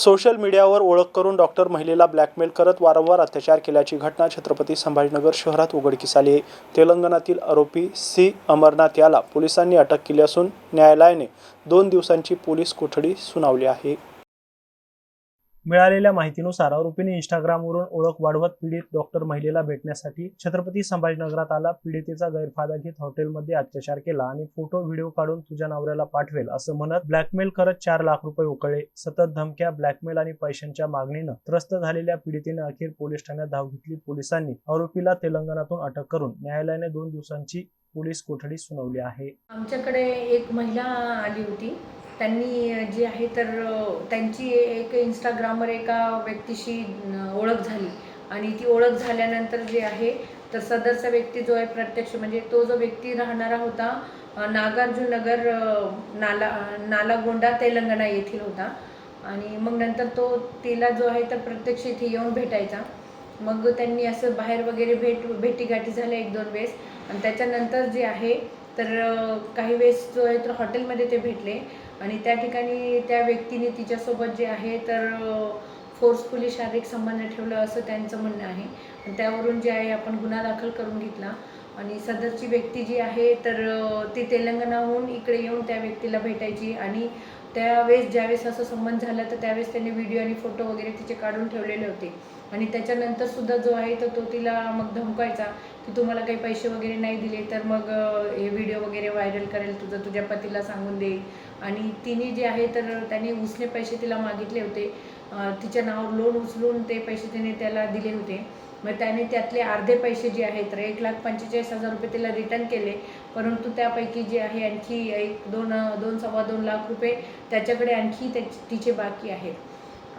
Social मीडियावर ओळख करून डॉक्टर महिलेला ब्लॅकमेल करत वारंवार अत्याचार केल्याची घटना छत्रपती संभाजीनगर शहरात उघडकीस आली आहे. तेलंगणातील आरोपी सी. अमरनाथ याला पोलिसांनी अटक केली असून न्यायालयाने दोन दिवसांची पोलीस कोठडी सुनावली आहे. मिळालेल्या माहितीनुसार आरोपीने इंस्टाग्रामवरून ओळख वाढवत पीडित डॉक्टर महिलेला भेटण्यासाठी छत्रपती संभाजीनगरात आला. पीडितेचा गैरफायदा घेत हॉटेलमध्ये अत्याचार केला आणि फोटो व्हिडिओ काढून तुझ्या नवऱ्याला पाठवेल असं म्हणत ब्लॅकमेल करत चार लाख रुपये उकळले. सतत धमक्या ब्लॅकमेल आणि पैशांच्या मागणीनं त्रस्त झालेल्या पीडितेने अखेर पोलीस ठाण्यात धाव घेतली. पोलिसांनी आरोपीला तेलंगणातून अटक करून न्यायालयाने दोन दिवसांची पोलीस कोठडी सुनावली आहे. आमच्याकडे एक महिला आली होती. त्यांनी जी आहे तर त्यांची एक इंस्टाग्रामवर एका व्यक्तीशी ओळख झाली. आणि ती ओळख झाल्यानंतर जे आहे तर सदरचा व्यक्ती जो आहे प्रत्यक्ष म्हणजे तो जो व्यक्ती राहणारा होता अ, नागार्जुननगर नाला नालागोंडा तेलंगणा येथील होता. आणि मग नंतर तो तिला जो आहे तर प्रत्यक्ष इथे येऊन भेटायचा. मग त्यांनी असं बाहेर वगैरे भेट भेटीगाठी झाल्या एक दोन वेळेस. आणि त्याच्यानंतर जे आहे तर काही वेळेस जो आहे तर हॉटेलमध्ये ते भेटले. आणि त्या ठिकाणी त्या व्यक्तीने तिच्यासोबत जे आहे तर फोर्सफुली शारीरिक संबंध ठेवलं असं त्यांचं म्हणणं आहे. आणि त्यावरून जे आहे आपण गुन्हा दाखल करून घेतला. आणि सदरची व्यक्ती जी आहे तर ती तेलंगणाहून इकडे येऊन त्या व्यक्तीला भेटायची आणि त्यावेळेस ज्यावेळेस असं संबंध झाला तर त्यावेळेस त्यांनी व्हिडिओ आणि फोटो वगैरे तिचे काढून ठेवलेले होते. आणि त्याच्यानंतर सुद्धा जो आहे तर तो तिला मग धमकायचा की तुम्हाला काही पैसे वगैरे नाही दिले तर मग हे व्हिडिओ वगैरे व्हायरल करेल तुझं तुझ्या पतीला सांगून दे. आणि तिने जे आहे तर त्यांनी उसने पैसे तिला मागितले होते. तिच्या नावावर लोन उचलून ते पैसे त्याने त्याला दिले होते. मग त्याने त्यातले अर्धे पैसे जे आहेत तर एक लाख पंचेचाळीस हजार रुपये त्याला रिटर्न केले. परंतु त्यापैकी जे आहे आणखी एक दोन दोन सव्वा दोन लाख रुपये त्याच्याकडे आणखी त्या तिचे बाकी आहेत.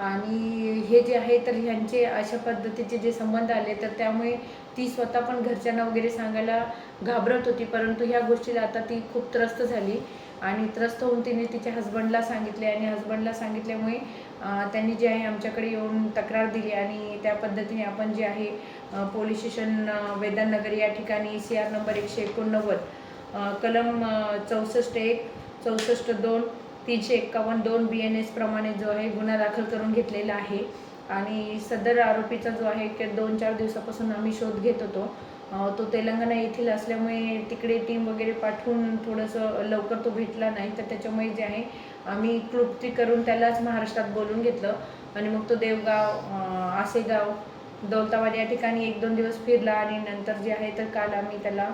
आणि हे जे आहे तर ह्यांचे अशा पद्धतीचे जे संबंध आले तर त्यामुळे ती स्वतः पण घरच्यांना वगैरे सांगायला घाबरत होती. परंतु ह्या गोष्टीला आता ती खूप त्रस्त झाली आणि त्रस्त होऊन तिने तिच्या हस्बंडला सांगितले आणि हस्बंडला सांगितल्यामुळे त्यांनी जे आहे आमच्याकडे येऊन तक्रार दिली आणि त्या पद्धतीने आपण जे आहे पोलीस स्टेशन अं, या ठिकाणी सी आर नंबर एकशे एकोणनव्वद कलम चौसष्ट एक चौसष्ट दोन तीनशे एक्कावन्न दोन बी एन एस प्रमाणे जो आहे गुन्हा दाखल करून घेतलेला आहे. आणि सदर आरोपीचा जो आहे की दोन चार दिवसापासून आम्ही शोध घेत होतो. तो तेलंगणा येथील असल्यामुळे तिकडे टीम वगैरे पाठवून थोडंसं लवकर तो भेटला नाही. तर त्याच्यामुळे जे आहे आम्ही क्लुप्ती करून त्यालाच महाराष्ट्रात बोलून घेतलं. आणि मग तो देवगाव आसेगाव दौलताबाद या ठिकाणी एक दोन दिवस फिरला. आणि नंतर जे आहे तर काल आम्ही त्याला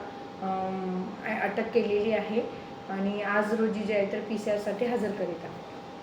अटक केलेली आहे. आणि आज रोजी जे आहे तर पी सी आरसाठी हजर करीत आहोत.